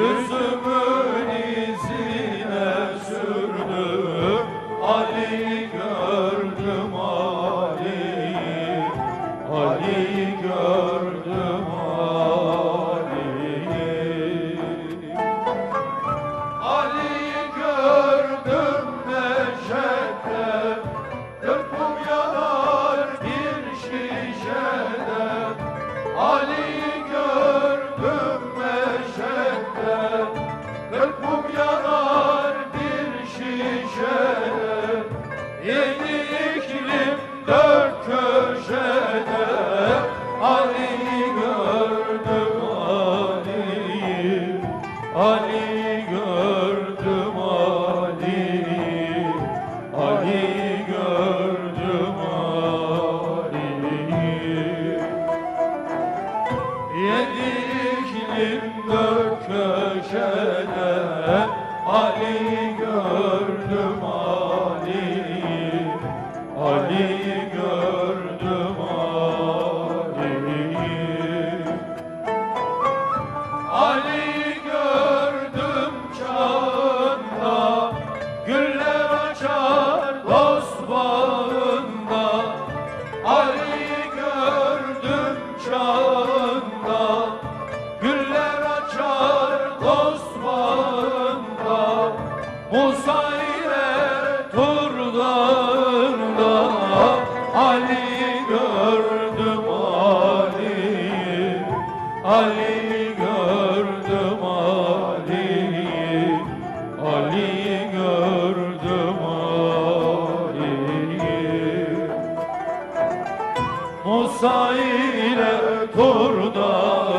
Yüzümün izine sürdüm. Ali'yi gördüm Ali'yi Ali'yi gördüm Ali'yi Ali'yi gördüm meşette Döküm yanar bir şişede. Ali'yi Ali gördüm Ali Ali çağında Güller açar dost bağında Musa ile Tur dağında Ali gördüm Ali Ali gördüm Ali Ali gördüm Ali Musa burada